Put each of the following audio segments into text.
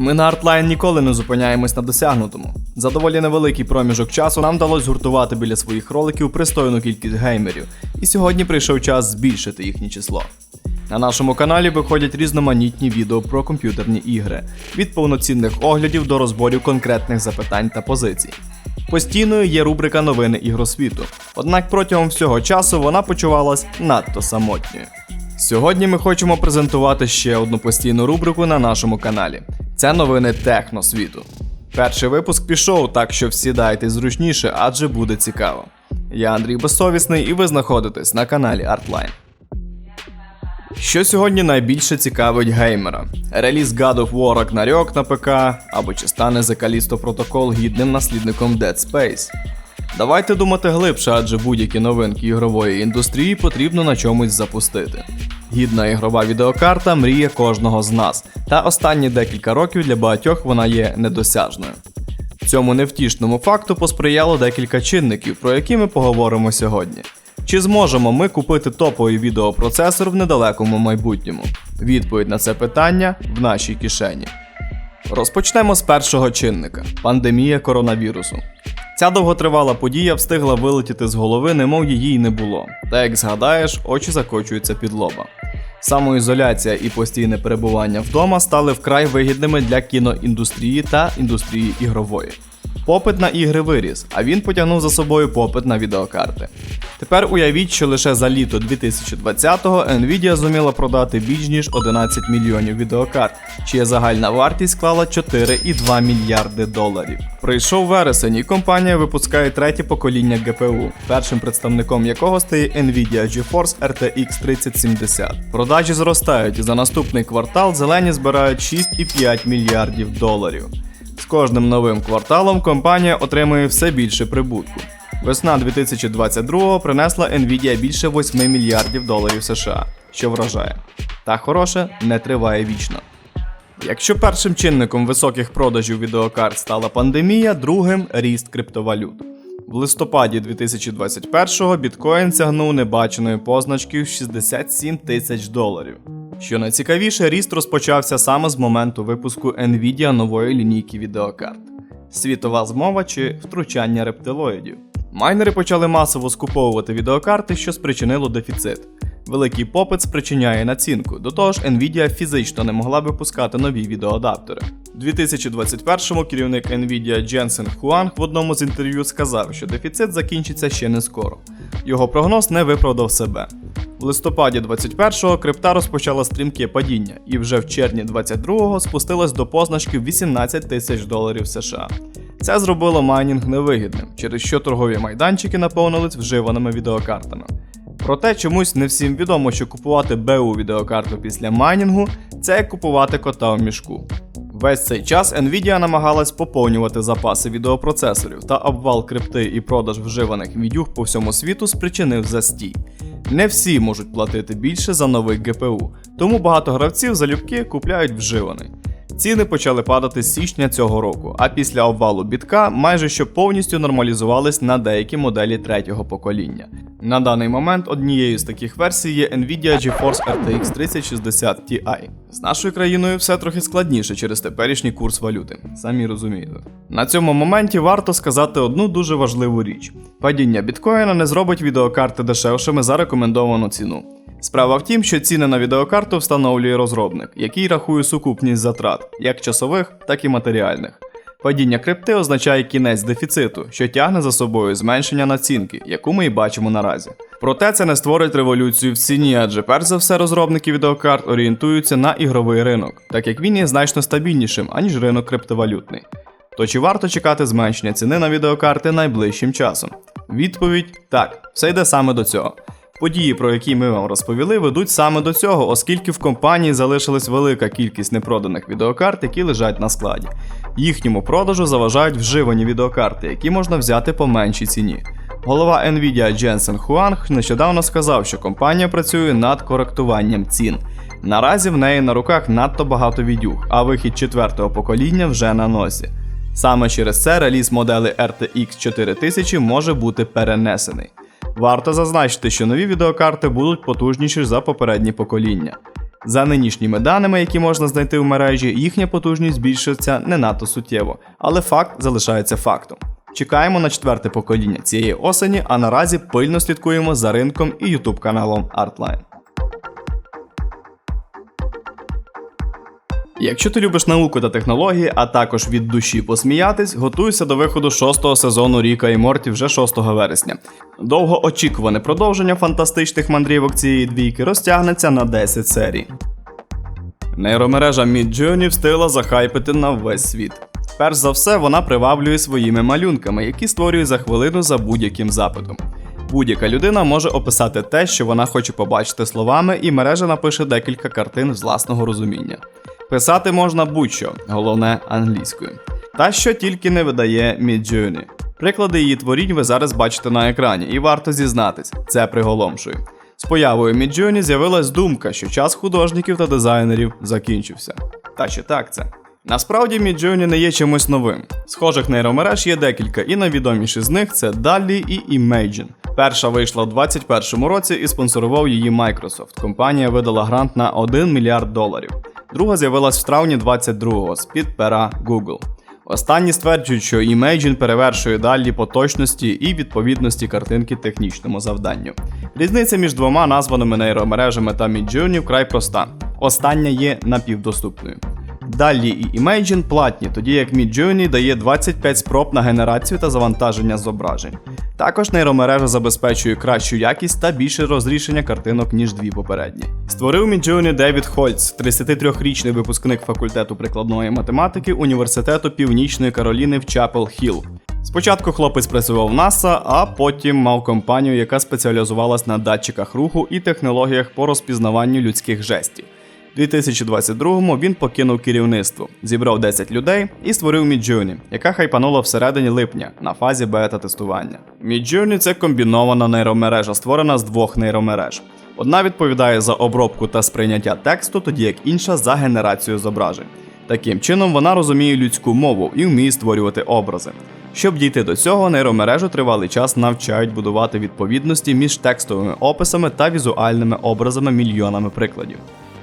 Ми на Artline ніколи не зупиняємось на досягнутому. За доволі невеликий проміжок часу нам вдалося згуртувати біля своїх роликів пристойну кількість геймерів, і сьогодні прийшов час збільшити їхнє число. На нашому каналі виходять різноманітні відео про комп'ютерні ігри, від повноцінних оглядів до розборів конкретних запитань та позицій. Постійною є рубрика новини ігросвіту, однак протягом всього часу вона почувалась надто самотньою. Сьогодні ми хочемо презентувати ще одну постійну рубрику на нашому каналі. Це новини техносвіту. Перший випуск пішов, так що всідайте зручніше, адже буде цікаво. Я Андрій Безсовісний, і ви знаходитесь на каналі Artline. Що сьогодні найбільше цікавить геймера? Реліз God of War Ragnarok на ПК, або чи стане Callisto Protocol гідним наслідником Dead Space? Давайте думати глибше, адже будь-які новинки ігрової індустрії потрібно на чомусь запустити. Гідна ігрова відеокарта мріє кожного з нас, та останні декілька років для багатьох вона є недосяжною. Цьому невтішному факту посприяло декілька чинників, про які ми поговоримо сьогодні. Чи зможемо ми купити топовий відеопроцесор в недалекому майбутньому? Відповідь на це питання в нашій кишені. Розпочнемо з першого чинника пандемія коронавірусу. Ця довготривала подія встигла вилетіти з голови, немов її й не було. Та як згадаєш, очі закочуються під лоба. Самоізоляція і постійне перебування вдома стали вкрай вигідними для кіноіндустрії та індустрії ігрової. Попит на ігри виріс, а він потягнув за собою попит на відеокарти. Тепер уявіть, що лише за літо 2020-го Nvidia зуміла продати більш ніж 11 мільйонів відеокарт, чия загальна вартість склала 4,2 мільярди доларів. Прийшов вересень, і компанія випускає третє покоління GPU, першим представником якого стає Nvidia GeForce RTX 3070. Продажі зростають, і за наступний квартал зелені збирають 6,5 мільярдів доларів. Кожним новим кварталом компанія отримує все більше прибутку. Весна 2022 принесла Nvidia більше 8 мільярдів доларів США, що вражає. Та хороше не триває вічно. Якщо першим чинником високих продажів відеокарт стала пандемія, другим ріст криптовалют. В листопаді 2021-го біткоін сягнув небаченої позначки в 67 тисяч доларів. Що найцікавіше, ріст розпочався саме з моменту випуску Nvidia нової лінійки відеокарт. Світова змова чи втручання рептилоїдів. Майнери почали масово скуповувати відеокарти, що спричинило дефіцит. Великий попит спричиняє націнку. До того ж, Nvidia фізично не могла випускати нові відеоадаптери. У 2021-му керівник Nvidia Дженсен Хуанг в одному з інтерв'ю сказав, що дефіцит закінчиться ще не скоро. Його прогноз не виправдав себе. В листопаді 21-го крипта розпочала стрімке падіння, і вже в червні 22-го спустилась до позначки 18 тисяч доларів США. Це зробило майнінг невигідним, через що торгові майданчики наповнились вживаними відеокартами. Проте чомусь не всім відомо, що купувати БУ відеокарту після майнінгу це як купувати кота в мішку. Весь цей час Nvidia намагалась поповнювати запаси відеопроцесорів, та обвал крипти і продаж вживаних відюх по всьому світу спричинив застій. Не всі можуть платити більше за новий ГПУ, тому багато гравців залюбки купляють вживаний. Ціни почали падати з січня цього року, а після обвалу бітка майже що повністю нормалізувались на деякі моделі третього покоління. На даний момент однією з таких версій є Nvidia GeForce RTX 3060 Ti. З нашою країною все трохи складніше через теперішній курс валюти, самі розумієте. На цьому моменті варто сказати одну дуже важливу річ: падіння біткоїна не зробить відеокарти дешевшими за рекомендовану ціну. Справа в тім, що ціни на відеокарту встановлює розробник, який рахує сукупність затрат, як часових, так і матеріальних. Падіння крипти означає кінець дефіциту, що тягне за собою зменшення націнки, яку ми і бачимо наразі. Проте це не створить революцію в ціні, адже перш за все розробники відеокарт орієнтуються на ігровий ринок, так як він є значно стабільнішим, аніж ринок криптовалютний. То чи варто чекати зменшення ціни на відеокарти найближчим часом? Відповідь так, все йде саме до цього. Події, про які ми вам розповіли, ведуть саме до цього, оскільки в компанії залишилась велика кількість непроданих відеокарт, які лежать на складі. Їхньому продажу заважають вживані відеокарти, які можна взяти по меншій ціні. Голова Nvidia Дженсен Хуанг нещодавно сказав, що компанія працює над коректуванням цін. Наразі в неї на руках надто багато відюх, а вихід четвертого покоління вже на носі. Саме через це реліз модели RTX 4000 може бути перенесений. Варто зазначити, що нові відеокарти будуть потужніші за попередні покоління. За нинішніми даними, які можна знайти в мережі, їхня потужність збільшиться не надто суттєво, але факт залишається фактом. Чекаємо на четверте покоління цієї осені, а наразі пильно слідкуємо за ринком і ютуб каналом Artline. Якщо ти любиш науку та технології, а також від душі посміятись, готуйся до виходу шостого сезону Ріка і Морті вже 6 вересня. Довгоочікуване продовження фантастичних мандрівок цієї двійки розтягнеться на 10 серій. Нейромережа Midjourney встигла захайпити на весь світ. Перш за все, вона приваблює своїми малюнками, які створює за хвилину за будь-яким запитом. Будь-яка людина може описати те, що вона хоче побачити словами, і мережа напише декілька картин з власного розуміння. Писати можна будь-що, головне англійською. Та що тільки не видає Midjourney. Приклади її творінь ви зараз бачите на екрані, і варто зізнатись, це приголомшує. З появою Midjourney з'явилась думка, що час художників та дизайнерів закінчився. Та чи так це? Насправді Midjourney не є чимось новим. Схожих нейромереж є декілька, і найвідоміші з них це DALL-E і Imagine. Перша вийшла у 2021 році і спонсорував її Microsoft. Компанія видала грант на 1 мільярд доларів. Друга з'явилась в травні 22-го з-під пера Google. Останні стверджують, що Imagine перевершує далі по точності і відповідності картинки технічному завданню. Різниця між двома названими нейромережами та Midjourney вкрай проста. Остання є напівдоступною. Далі і Imagine платні, тоді як Midjourney дає 25 спроб на генерацію та завантаження зображень. Також нейромережа забезпечує кращу якість та більше розрішення картинок, ніж дві попередні. Створив Midjourney Девід Хольц, 33-річний випускник факультету прикладної математики Університету Північної Кароліни в Чапел Хілл. Спочатку хлопець працював в НАСА, а потім мав компанію, яка спеціалізувалась на датчиках руху і технологіях по розпізнаванню людських жестів. У 2022-му він покинув керівництво, зібрав 10 людей і створив Midjourney, яка хайпанула всередині липня на фазі бета-тестування. Midjourney – це комбінована нейромережа, створена з двох нейромереж. Одна відповідає за обробку та сприйняття тексту, тоді як інша за генерацію зображень. Таким чином, вона розуміє людську мову і вміє створювати образи. Щоб дійти до цього, нейромережу тривалий час навчають будувати відповідності між текстовими описами та візуальними образами мільйонами прикладів.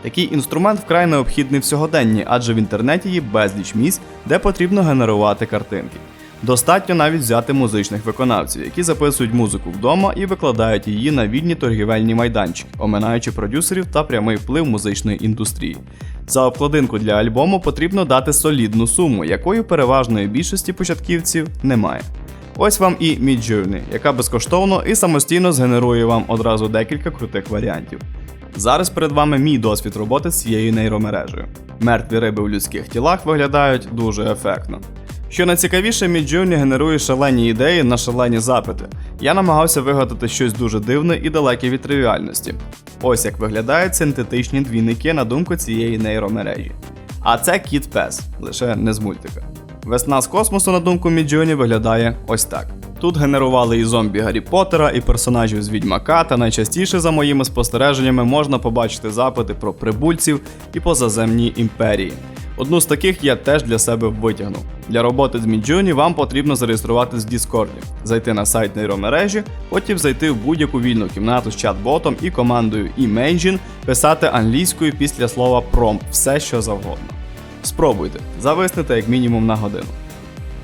Такий інструмент вкрай необхідний в сьогоденні, адже в інтернеті є безліч місць, де потрібно генерувати картинки. Достатньо навіть взяти музичних виконавців, які записують музику вдома і викладають її на вільні торгівельні майданчики, оминаючи продюсерів та прямий вплив музичної індустрії. За обкладинку для альбому потрібно дати солідну суму, якої переважної більшості початківців немає. Ось вам і Midjourney, яка безкоштовно і самостійно згенерує вам одразу декілька крутих варіантів. Зараз перед вами мій досвід роботи з цією нейромережею. Мертві риби в людських тілах виглядають дуже ефектно. Що найцікавіше, Midjourney генерує шалені ідеї на шалені запити. Я намагався вигадати щось дуже дивне і далеке від тривіальності. Ось як виглядають синтетичні двійники на думку цієї нейромережі. А це кіт пес, лише не з мультика. Весна з космосу, на думку Midjourney, виглядає ось так. Тут генерували і зомбі Гаррі Поттера, і персонажів з Відьмака, та найчастіше, за моїми спостереженнями, можна побачити запити про прибульців і позаземні імперії. Одну з таких я теж для себе витягнув. Для роботи з Midjourney вам потрібно зареєструватись в Discord, зайти на сайт нейромережі, потім зайти в будь-яку вільну кімнату з чат-ботом і командою Imagine писати англійською після слова prompt все, що завгодно. Спробуйте, зависнете як мінімум на годину.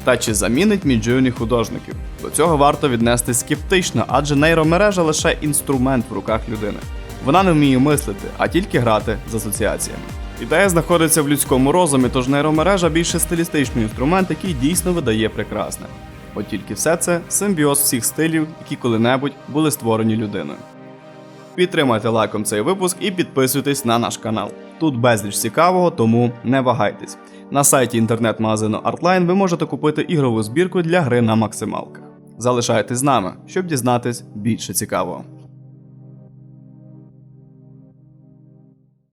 Та чи замінить Midjourney художників? До цього варто віднести скептично, адже нейромережа лише інструмент в руках людини. Вона не вміє мислити, а тільки грати з асоціаціями. Ідея знаходиться в людському розумі, тож нейромережа більше стилістичний інструмент, який дійсно видає прекрасне. От тільки все це симбіоз всіх стилів, які коли-небудь були створені людиною. Підтримайте лайком цей випуск і підписуйтесь на наш канал. Тут безліч цікавого, тому не вагайтесь. На сайті інтернет-магазину Artline ви можете купити ігрову збірку для гри на максималках. Залишайтесь з нами, щоб дізнатись більше цікавого.